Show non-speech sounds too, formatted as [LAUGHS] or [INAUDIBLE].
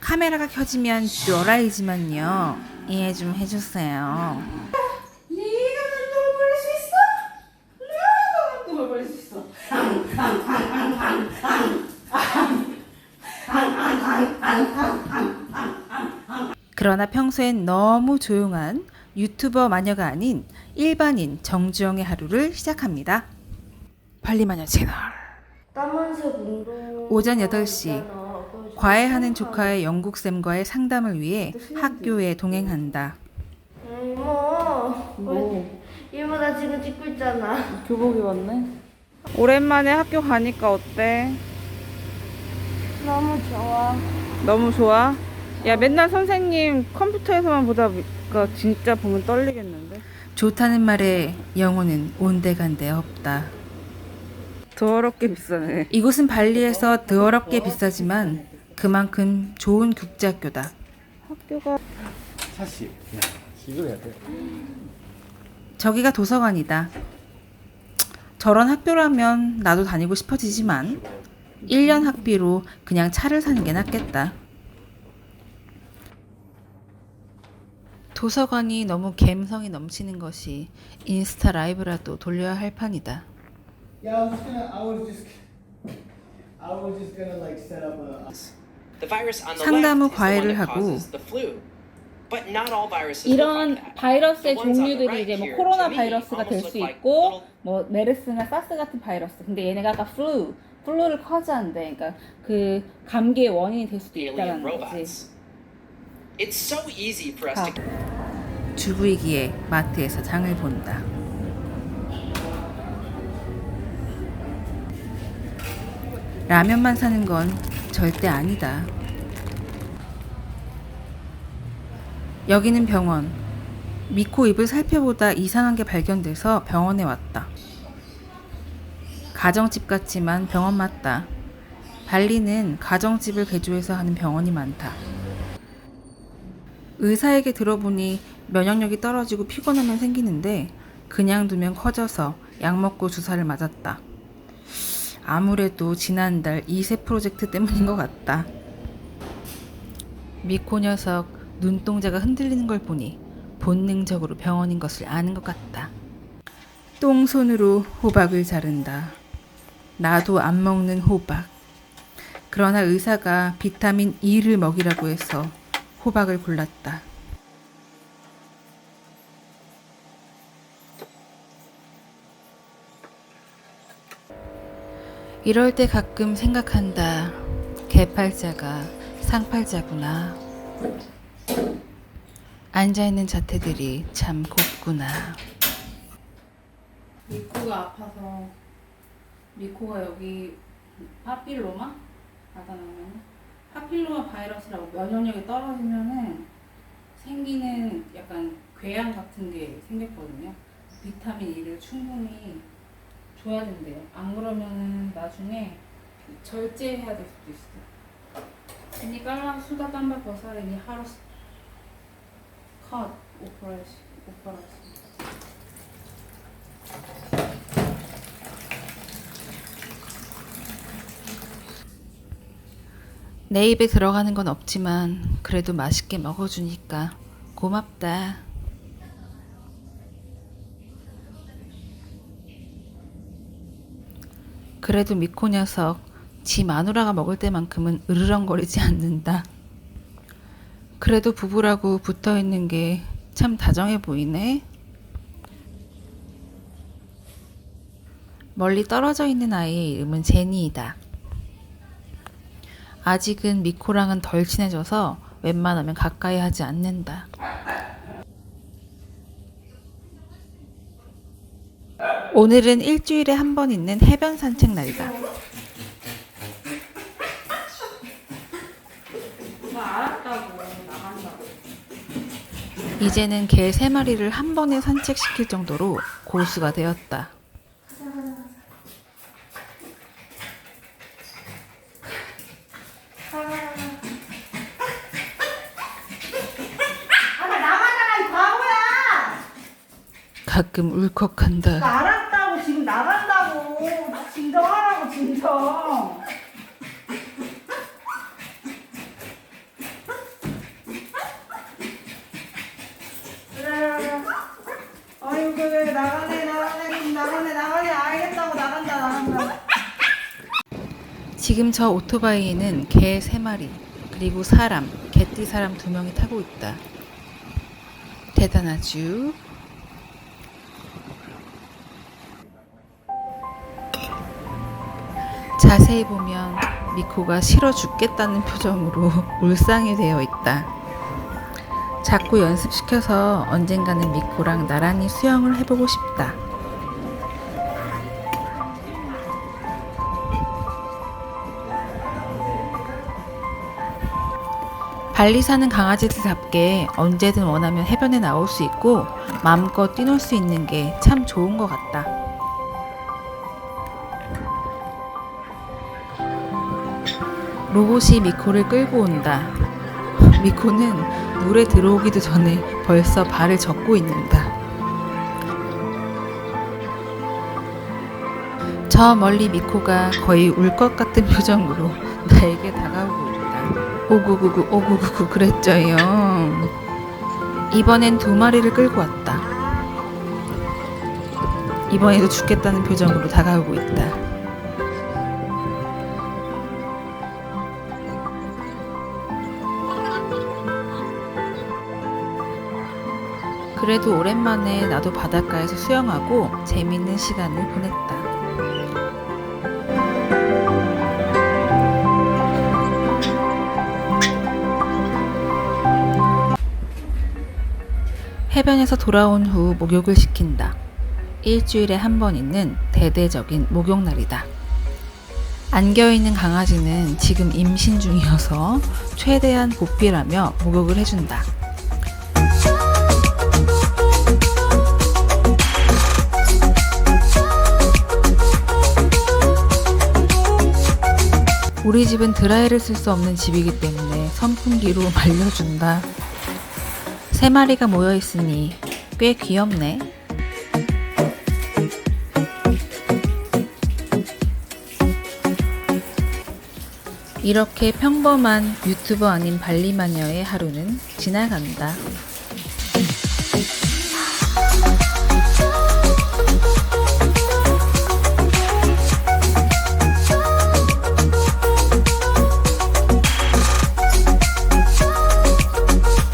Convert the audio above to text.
카메라가 켜지면 또라이지만요. 이해 좀 해주세요. 네가 눈동을 벌릴 수 있어? 내가 눈동을 벌릴 수 있어. 그러나 평소엔 너무 조용한 유튜버 마녀가 아닌 일반인 정주영의 하루를 시작합니다. 관리 마녀 채널. 까만색 운동 오전 8시 과외하는 조카의 영국쌤과의 상담을 위해 학교에 동행한다. 이모 뭐? 이모 나 지금 찍고 있잖아 교복 입었네. 오랜만에 학교 가니까 어때? 너무 좋아 너무 좋아? 야 맨날 선생님 컴퓨터에서만 보다 보니까 진짜 보면 떨리겠는데? 좋다는 말에 영혼은 온데간데 없다. 더럽게 비싸네. 이곳은 발리에서 더럽게 비싸지만 그만큼 좋은 국제학교다. 학교가 40. 야, 이걸 해야 돼. 저기가 도서관이다. 저런 학교라면 나도 다니고 싶어지지만 1년 학비로 그냥 차를 사는 게 낫겠다. 도서관이 너무 감성이 넘치는 것이 인스타 라이브라도 돌려야 할 판이다. Yeah, 상담 후 과외를 하고 이런. 바이러스의 종류들이 이제 뭐 코로나 바이러스가 될 수 있고 뭐 메르스나 사스 같은 바이러스. 근데 얘네가 아까 플루, 플루를 커즈한대. 그러니까 그 감기의 원인이 될 수도 있다는 거지. 아. 주부이기에 마트에서 장을 본다. 라면만 사는 건 절대 아니다. 여기는 병원. 미코 입을 살펴보다 이상한 게 발견돼서 병원에 왔다. 가정집 같지만 병원 맞다. 발리는 가정집을 개조해서 하는 병원이 많다. 의사에게 들어보니 면역력이 떨어지고 피곤하면 생기는데 그냥 두면 커져서 약 먹고 주사를 맞았다. 아무래도 지난달 이세 프로젝트 때문인 것 같다. 미코 녀석 눈동자가 흔들리는 걸 보니 본능적으로 병원인 것을 아는 것 같다. 똥손으로 호박을 자른다. 나도 안 먹는 호박. 그러나 의사가 비타민 E를 먹이라고 해서 호박을 골랐다. 이럴 때 가끔 생각한다. 개팔자가 상팔자구나. 앉아있는 자태들이 참 곱구나. 미코가 아파서 미코가 여기 파필로마 받아놓으면 파필로마 바이러스라고 면역력이 떨어지면은 생기는 약간 궤양 같은 게 생겼거든요. 비타민 E를 충분히 줘야 된대요. 안 그러면은 나중에 절제해야 될 수도 있어. ini 깔라 수다 깜바 버사레니 하루스 컷 오퍼레이션 오퍼레이션 내 입에 들어가는 건 없지만 그래도 맛있게 먹어주니까 고맙다. 그래도 미코 녀석 지 마누라가 먹을 때만큼은 으르렁거리지 않는다. 그래도 부부라고 붙어 있는 게 참 다정해 보이네. 멀리 떨어져 있는 아이의 이름은 제니이다. 아직은 미코랑은 덜 친해져서 웬만하면 가까이 하지 않는다. 오늘은 일주일에 한 번 있는 해변 산책 날이다. 이제는 개세 마리를 한 번에 산책시킬 정도로 고수가 되었다. 가끔 울컥한다. 김성. 지금 저 오토바이에는 개 3마리, 그리고 사람, 개띠 사람 2명이 타고 있다. 대단하죠? 자세히 보면 미코가 싫어 죽겠다는 표정으로 [LAUGHS] 울상이 되어 있다. 자꾸 연습시켜서 언젠가는 미코랑 나란히 수영을 해보고 싶다. 발리 사는 강아지들답게 언제든 원하면 해변에 나올 수 있고 마음껏 뛰놀 수 있는 게 참 좋은 것 같다. 로봇이 미코를 끌고 온다. 미코는 물에 들어오기도 전에 벌써 발을 젓고 있는다. 저 멀리 미코가 거의 울 것 같은 표정으로 나에게 다가오고 있다. 오구구구 오구구구 그랬죠요. 이번엔 두 마리를 끌고 왔다. 이번에도 죽겠다는 표정으로 다가오고 있다. 그래도 오랜만에 나도 바닷가에서 수영하고 재밌는 시간을 보냈다. 해변에서 돌아온 후 목욕을 시킨다. 일주일에 한 번 있는 대대적인 목욕날이다. 안겨있는 강아지는 지금 임신 중이어서 최대한 보필하며 목욕을 해준다. 우리 집은 드라이를 쓸 수 없는 집이기 때문에 선풍기로 [LAUGHS] 말려준다. 세 마리가 모여 있으니 꽤 귀엽네. 이렇게 평범한 유튜버 아닌 발리마녀의 하루는 지나간다.